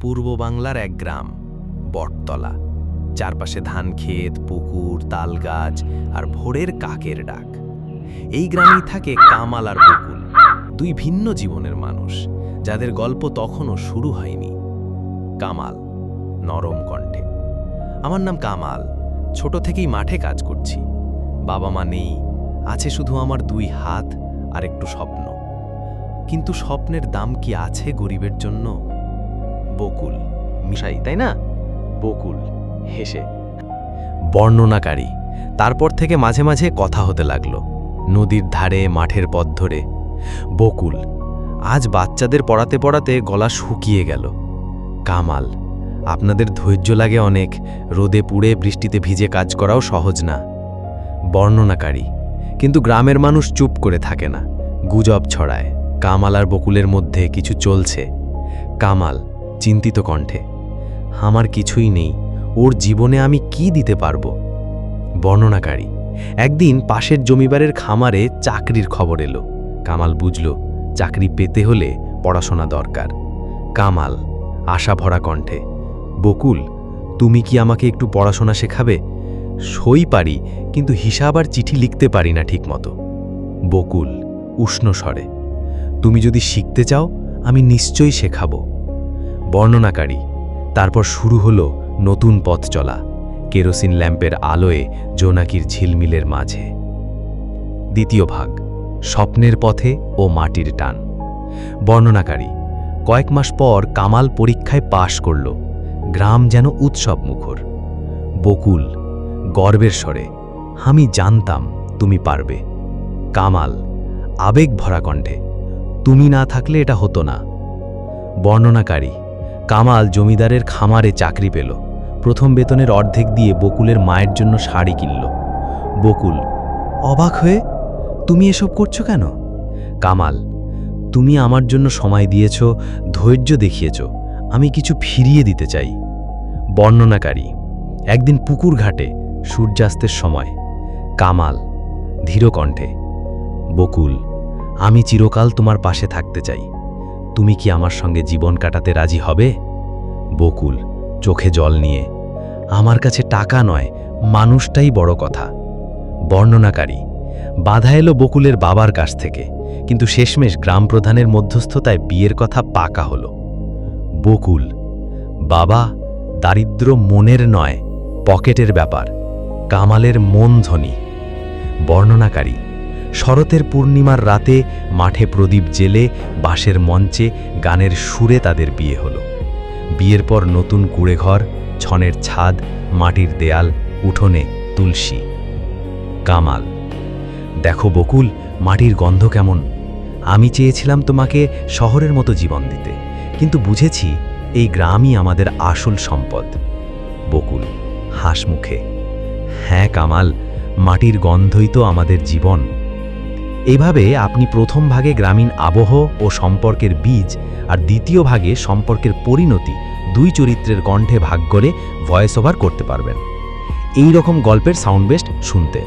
পূর্ব বাংলার এক গ্রাম, বটতলা। চারপাশে ধান ক্ষেত, পুকুর তাল গাছ আর ভোরের কাকের ডাক। এই গ্রামেই থাকে কামাল আর বকুল, দুই ভিন্ন জীবনের মানুষ, যাদের গল্প তখনও শুরু হয়নি। কামাল, নরম কণ্ঠে, আমার নাম কামাল, ছোট থেকেই মাঠে কাজ করছি। বাবা মা নেই, আছে শুধু আমার দুই হাত আর একটু স্বপ্ন। কিন্তু স্বপ্নের দাম কি আছে গরিবের জন্য? বকুল, মিশাই, তাই না? বকুল, হেসে। বর্ণনাকারী, তারপর থেকে মাঝে মাঝে কথা হতে লাগল, নদীর ধারে, মাঠের পথ ধরে। বকুল, আজ বাচ্চাদের পড়াতে পড়াতে গলা শুকিয়ে গেল। কামাল, আপনাদের ধৈর্য লাগে অনেক, রোদে পুড়ে বৃষ্টিতে ভিজে কাজ করাও সহজ না। বর্ণনাকারী, কিন্তু গ্রামের মানুষ চুপ করে থাকে না, গুজব ছড়ায়, কামাল আর বকুলের মধ্যে কিছু চলছে। কামাল চিন্তিত কণ্ঠে, আমার কিছুই নেই, ওর জীবনে আমি কি দিতে পারব? বর্ণনাকারী, একদিন পাশের জমিবারের খামারে চাকরির খবর এলো। কামাল বুঝল, চাকরি পেতে হলে পড়াশোনা দরকার। কামাল আশা ভরা কণ্ঠে, বকুল, তুমি কি আমাকে একটু পড়াশোনা শেখাবে? সই পারি, কিন্তু হিসাব আর চিঠি লিখতে পারি না ঠিকমতো। বকুল, উষ্ণ স্বরে, তুমি যদি শিখতে চাও, আমি নিশ্চয়ই শেখাবো। বর্ণনাকারী। তারপর শুরু হলো নতুন পথ চলা, কেরোসিন ল্যাম্পের আলোয় জোনাকির ঝিলমিলের মাঝে। দ্বিতীয় ভাগ, স্বপ্নের পথে ও মাটির টান। বর্ণনাকারী, কয়েক মাস পর কামাল পরীক্ষায় পাশ করল, গ্রাম যেন উৎসব মুখর। বকুল, গর্বের স্বরে, আমি জানতাম তুমি পারবে। কামাল, আবেগ ভরা কণ্ঠে, তুমি না থাকলে এটা হতো না। বর্ণনাকারী কামাল জমিদারের খামারে চাকরি পেল। প্রথম বেতনের অর্ধেক দিয়ে বকুলের মায়ের জন্য শাড়ি কিনল। বকুল, অবাক হয়ে? তুমি এসব করছ কেন? কামাল, তুমি আমার জন্য সময় দিয়েছ, ধৈর্য দেখিয়েছ। আমি কিছু ফিরিয়ে দিতে চাই। বর্ণনাকারী, একদিন পুকুর ঘাটে সূর্যাস্তের সময়। কামাল, ধীরকণ্ঠে, বকুল, আমি চিরকাল তোমার পাশে থাকতে চাই। তুমি কি আমার সঙ্গে জীবন কাটাতে রাজি হবে? বকুল, চোখে জল নিয়ে, আমার কাছে টাকা নয়, মানুষটাই বড় কথা। বর্ণনাকারী, বাধা এলো বকুলের বাবার কাছ থেকে, কিন্তু শেষমেশ গ্রাম প্রধানের মধ্যস্থতায় বিয়ের কথা পাকা হলো। বকুল, বাবা দারিদ্র মনের নয়, পকেটের ব্যাপার, কামালের মন ধ্বনি বর্ণনাকারী শরতের পূর্ণিমার রাতে মাঠে প্রদীপ জেলে বাঁশের মঞ্চে গানের সুরে তাদের বিয়ে হলো। বিয়ের পর নতুন কুড়েঘর, ছনের ছাদ, মাটির দেয়াল, উঠোনে তুলসী। কামাল, দেখো বকুল, মাটির গন্ধ কেমন? আমি চেয়েছিলাম তোমাকে শহরের মতো জীবন দিতে, কিন্তু বুঝেছি এই গ্রামই আমাদের আসল সম্পদ। বকুল হাস মুখে হ্যাঁ কামাল, মাটির গন্ধই তো আমাদের জীবন। এভাবে আপনি প্রথম ভাগে গ্রামীণ আবহ ও সম্পর্কের বীজ আর দ্বিতীয় ভাগে সম্পর্কের পরিণতি দুই চরিত্রের কণ্ঠে ভাগ করে ভয়েস ওভার করতে পারবেন। এই রকম গল্পের সাউন্ড বেস্ট শুনতে।